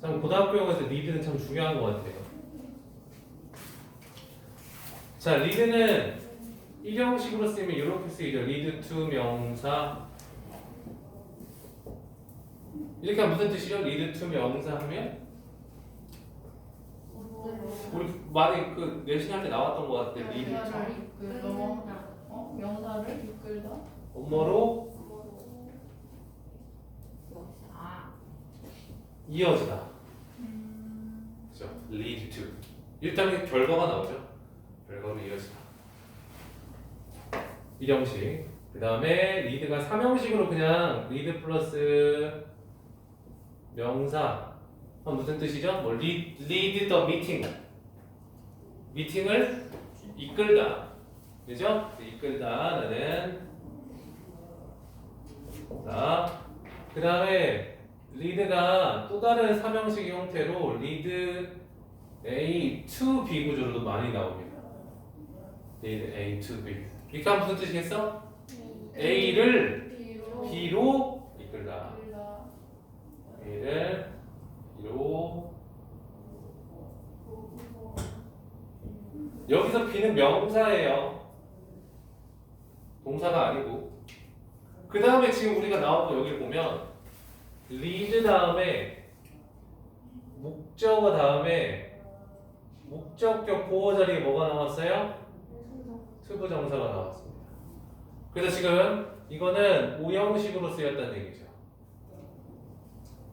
참 고등학교에서 리드는 참 중요한 것 같아요. 자, 리드는 일형식으로 쓰면 이렇게 쓰이죠. 리드 to 명사. 이렇게 하면 무슨 뜻이죠? 리드 to 명사 하면 우리 많이 그 내신할 때 나왔던 것 같아. 리드 to 명사를 이끌다. 어? 명사를 이끌다. 엄마로 아, 이어지다. 그죠? lead to. 일단 결과가 나오죠. 결과로 이어지다. 일형식. 그 다음에 lead가 삼형식으로 그냥 lead 플러스 명사. 어, 무슨 뜻이죠? 뭐 lead, lead the meeting. 미팅을 이끌다. 그죠? 이끌다. 나는. 자, 그 다음에 리드가 또 다른 삼형식 형태로 리드 A to B 구조로도 많이 나옵니다. 리드 A to B. 이게 무슨 뜻이겠어? A를 B로 B로 이끌다. A를 B로 여기서 B는 명사예요. 동사가 아니고. 그 다음에 지금 우리가 나온 거 여기 보면 lead 다음에 목적어 다음에 목적격 보호 자리에 뭐가 나왔어요? 투부 정사가 나왔습니다. 그래서 지금 이거는 오형식으로 쓰였다는 얘기죠.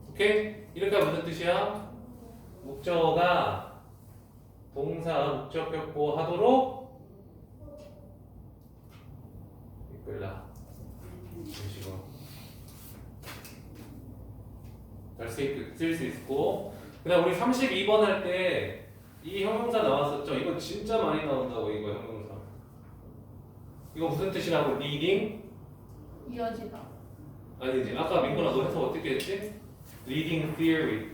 오케이? 이렇게 무슨 뜻이야? 목적어가 동사 목적격 보호하도록 이끌라. 이런 식으로 잘쓸수 있고 그다음 우리 32번 할 때 이 형용사 나왔었죠? 이거 진짜 많이 나온다고 이거 형용사 이거 무슨 뜻이라고? 리딩? 이어지다. 아니지 아까 민구나 너 해서 어떻게 했지? Leading theory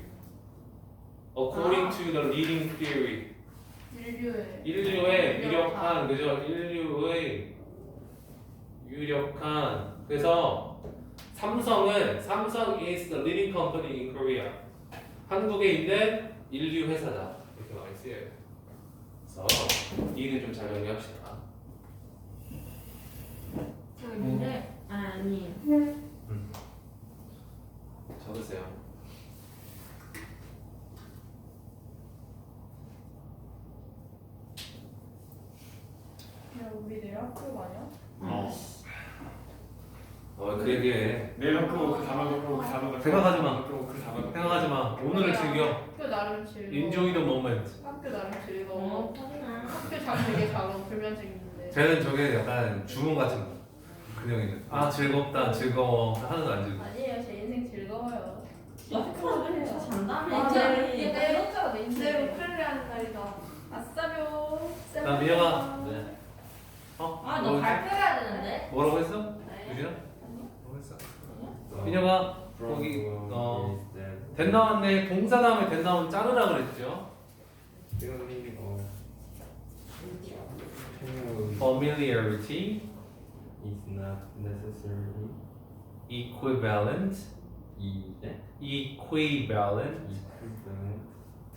According 아. to the leading theory 인류의 인류의 유력한 그죠? 인류의 유력한 그래서 삼성은 삼성 is the leading company in Korea. 한국에 있는 인류 회사다. 이렇게 많이 쓰여요. 그래서 이는 좀 잘 정리합시다. 저기 문제 아니 적으세요. 야 우리 내일 학교 가냐? 어, 어 그게 내일 학교 그 단어 듣고 그 단어 생각하지 마. 듣고 그 단어 듣고 생각하지 마 오늘을 즐겨 학교 나름 즐거워. Enjoy the moment 학교 나름 즐거워. 어, 터지나 학교 잠 되게 잘 오. 불면 재밌는데. 쟤는 저게 약간 주문 같은 거 근영이는 아 즐겁다 즐거워 하나도 안 즐거워 아니에요. 제 인생 즐거워요. 마스크를 해서 잔다며 아, 이제 내일 그렇잖아. 내 인생. 내일 우클렐레 하는 날이다. 아싸묘. 나 민영아 네. 어? 아, 너 발표해야 되는데? 뭐라고 했어? 네. 유진아? 민영아 거기 어, 된 나왔네 동사 다음에 된 나오면 자르라 그랬죠 familiarity is not necessarily equivalent e 네? equivalent equivalent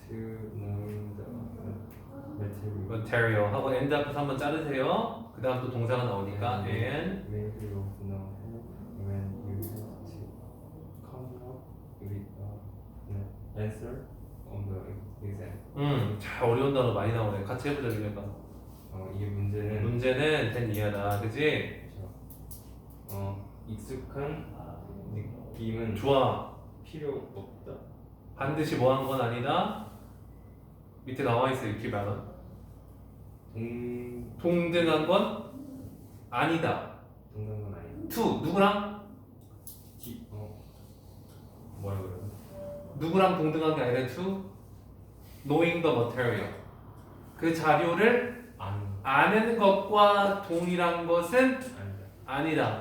to knowing the material. material 하고 end 앞에서 한번 자르세요 그 다음 또 동사가 나오니까 네. and When you know when you have to come up with an answer on the exam. 음, 자 어려운 단어 많이 나오네. 같이 해보자 민영아 어. 이게 문제는 문제는 된 이하다. 그지? 어 익숙한 느낌은 좋아. 필요 없다. 반드시 뭐 한 건 아니다? 밑에 나와 있어 equivalent 동 동등한 건 아니다. 동등한 아니. to 누구랑 기 어. 뭐라 그래요? 누구랑 동등한 게 아니라 to knowing the material. 그 자료를 안. 아는 것과 동일한 것은 아니다. 아니다.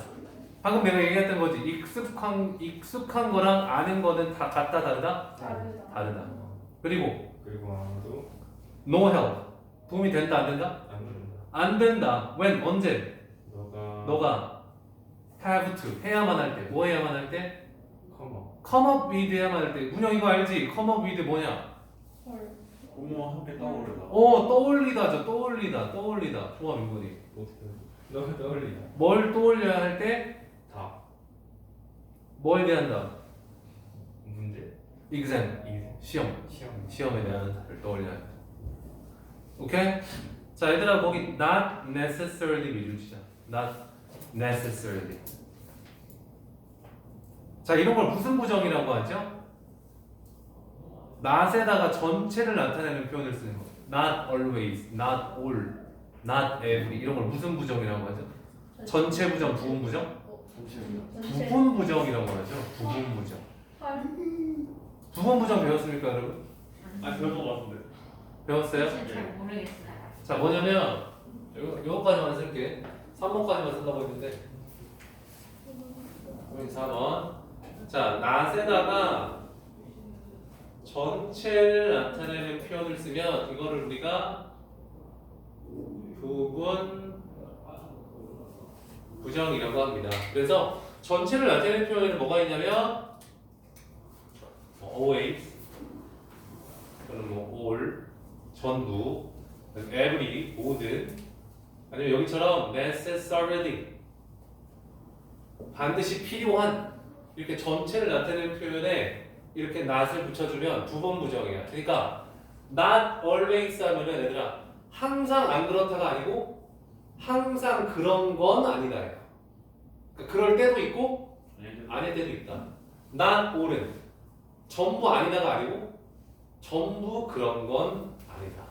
방금 내가 얘기했던 거지. 익숙한 익숙한 거랑 아는 거는 다 같다 다르다? 다르다. 다르다. 그리고 그리고 아무도 no help. 도움이 된다 안 된다? 안 된다. 안 된다. when? 언제? 너가 너가 have to 해야만 할 때 뭐 해야만 할 때 come up come up with 해야만 할 때 문영 이거 알지? up with 뭐냐? 헐. 고모 함께 떠오르다. 어 떠올리다죠 떠올리다 떠올리다 좋아 어떻게 너무 떠올리다. 뭘 떠올려야 할때 다. 뭐에 대한 다? 문제? exam 이 시험 시험. 시험에 대한 답을 떠올려야 돼. 오케이? 자 얘들아 거기 not necessarily 위주 치자 not necessarily 자 이런 걸 무슨 부정이라고 하죠? not에다가 전체를 나타내는 표현을 쓰는 거 not always, not all, not every 이런 걸 무슨 부정이라고 하죠? 전체 부정, 부분 부정? 부분 부정이라고 하죠 부분 부정 헐. 부분 부정 배웠습니까 여러분? 아 그런 거 같은데. 배웠어요? 잘 모르겠어요. 자 뭐냐면 요, 요거까지만 쓸게 3번까지만 쓴다고 했는데 우리 4번 자 낫에다가 전체를 나타내는 표현을 쓰면 이거를 우리가 부분 부정이라고 합니다. 그래서 전체를 나타내는 표현에는 뭐가 있냐면 뭐 always 또는 뭐 all 전부 every 모든 아니면 여기처럼 necessarily 반드시 필요한 이렇게 전체를 나타내는 표현에 이렇게 not을 붙여주면 두 번 부정이야. 그러니까 not always 하면은 얘들아 항상 안 그렇다가 아니고 항상 그런 건 아니다예요. 그러니까 그럴 때도 있고 아닐 때도 있다. not all은 전부 아니다가 아니고 전부 그런 건 아니다.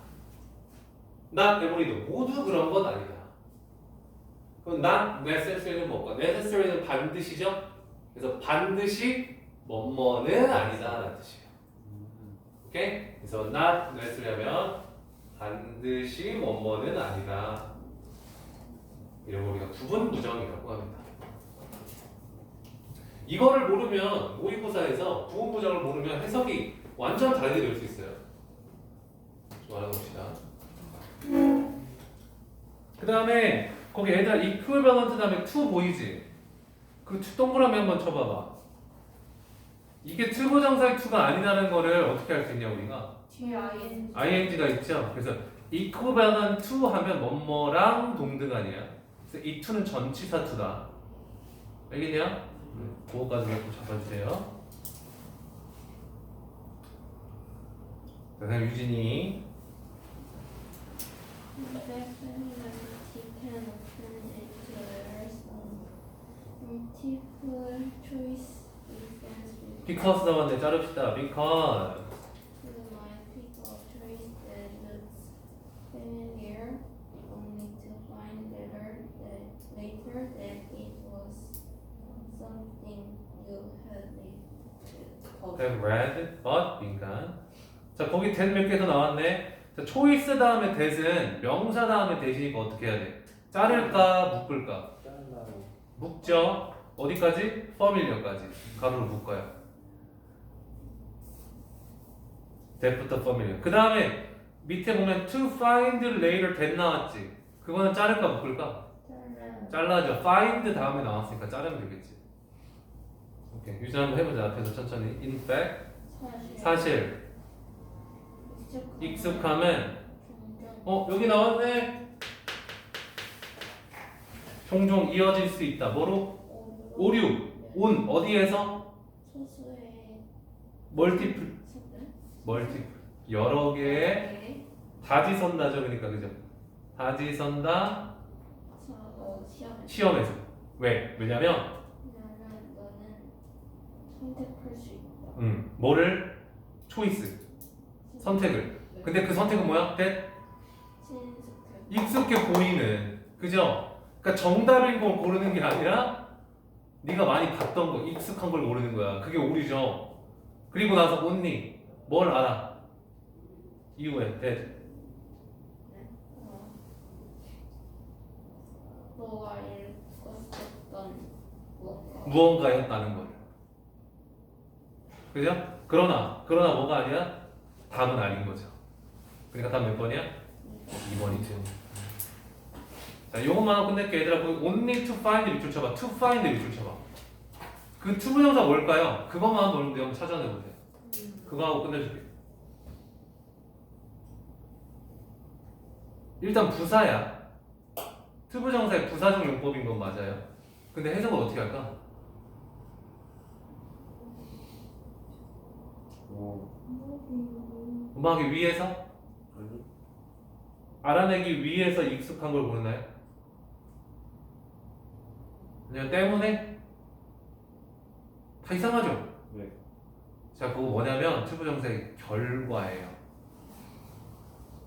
not every도 모두 그런 건 아니다. 그럼 not necessary는 뭘까? necessary는 반드시죠? 그래서 반드시 뭐뭐는 아니다라는 뜻이에요. 오케이? 그래서 not necessary 하면 반드시 뭐뭐는 아니다. 이런 거 우리가 구분 부정이라고 합니다. 이거를 모르면 모의고사에서 구분 부정을 모르면 해석이 완전 다르게 될 수 있어요. 좀 알아봅시다. 그 다음에 거기 얘들아 equivalent 다음에 to 보이지? 그 동그라미 한번 쳐봐봐. 이게 투부정사의 to가 아니라는 거를 어떻게 할 수 있냐 우리가? 뒤에 IN. ing가 있죠. 그래서 equivalent to 하면 뭐뭐랑 동등하냐. 그래서 이 to는 전치사 to다. 알겠냐? 그거까지 좀 잡아주세요. 그 다음 유진이 multiple choice exams with because 나왔네 자릅시다. because my people choice that looks familiar only to find later that later that it was something you had lived have read but 민간 자 거기 that 몇개 더 나왔네 자 choice 다음에 that은 명사 다음에 that이니까 어떻게 해야 돼? 자를까 묶을까? 묶죠? 어디까지? familiar까지. 가로로 묶어요. That부터 familiar. 그 다음에 밑에 보면 to find later that 나왔지. 그거는 자를까 묶을까? 잘라 잘라죠. Find 다음에 나왔으니까 자르면 되겠지. 오케이. 유지 한번 해보자. 앞에서 천천히. In fact 사실. 익숙하면 어 여기 나왔네 종종 이어질 수 있다. 뭐로? 오류. 온. 어디에서? 소수의 멀티플. 멀티플. 여러 개의 다지선다죠 그러니까. 그죠? 다지선다. 어, 시험 시험에서. 왜? 왜냐면 나는 너는 선택할 수 있다. 음. 뭐를? 초이스. 선택을. 근데 그 선택은 뭐야? 친숙해. 익숙해 보이는. 그죠 그러니까 정답인 걸 고르는 게 아니라 네가 많이 봤던 거 익숙한 걸 고르는 거야. 그게 오류죠. 그리고 나서 only 뭘 알아? 이후에 어. 너가 읽었었던 무언가. 무언가였다는 걸. 그죠? 그러나 그러나 뭐가 아니야? 답은 아닌 거죠. 그러니까 답 몇 번이야? 2번이죠 자 요것만 하고 끝낼게 얘들아 그 only to find 밑줄 쳐봐 to find 밑줄 쳐봐 그 투부정사 뭘까요? 그것만 여러분들 한번 찾아내보세요. 그거 하고 끝내줄게요. 일단 부사야. 투부정사의 부사적 용법인 건 맞아요. 근데 해석을 어떻게 할까? 오 음악이 위에서 알아내기 위해서 익숙한 걸 모르나요? 그냥 때문에 다 이상하죠? 네. 자, 그거 뭐냐면 투부정사의 결과예요.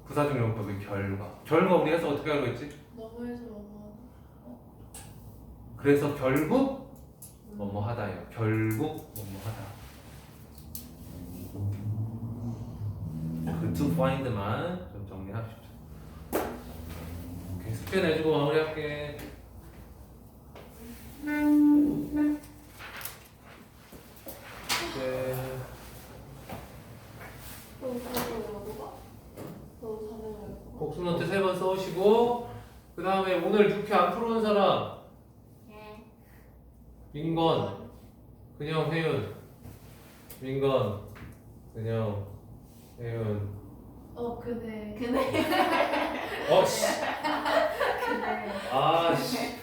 부사적 용법의 결과. 결과 우리 해서 어떻게 알고 있지? 너무해서 너무. 그래서 결국 뭐뭐하다예요. 결국 뭐뭐하다. 그 to find만 좀 정리하십시오. 오케이, 숙제 내주고 마무리할게. 복수노트 세 번 써오시고 그 다음에 오늘 6회 안 풀어온 사람 예. 민건 그냥 혜윤 민건 그냥 혜윤 어 그네. 어씨 그네. 아씨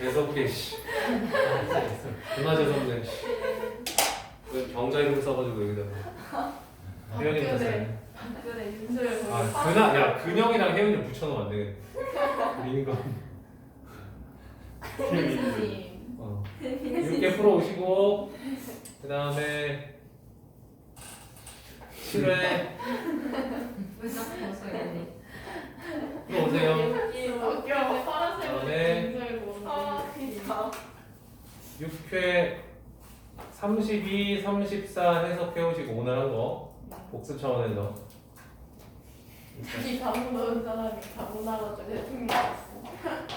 재수없게 씨. 존나 재수없네 씨. 왜 병자 이름 써가지고 여기다 혜윤이 그네. 썼어요 그네 윤서열. 아 그나 야 근영이랑 혜윤이 붙여놓으면 안 되겠네 민건 교수님. 어. 이렇게 풀어오시고 그 다음에 7회 왜 자꾸? 풀어오세요 32, 34 해석해 오시고 오늘 한 거 복수 차원에서 이 감옥 넣은 사람이 감옥 나가지고 대통령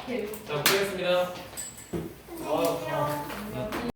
됐어. 자, 고생했습니다. 안녕히 계세요.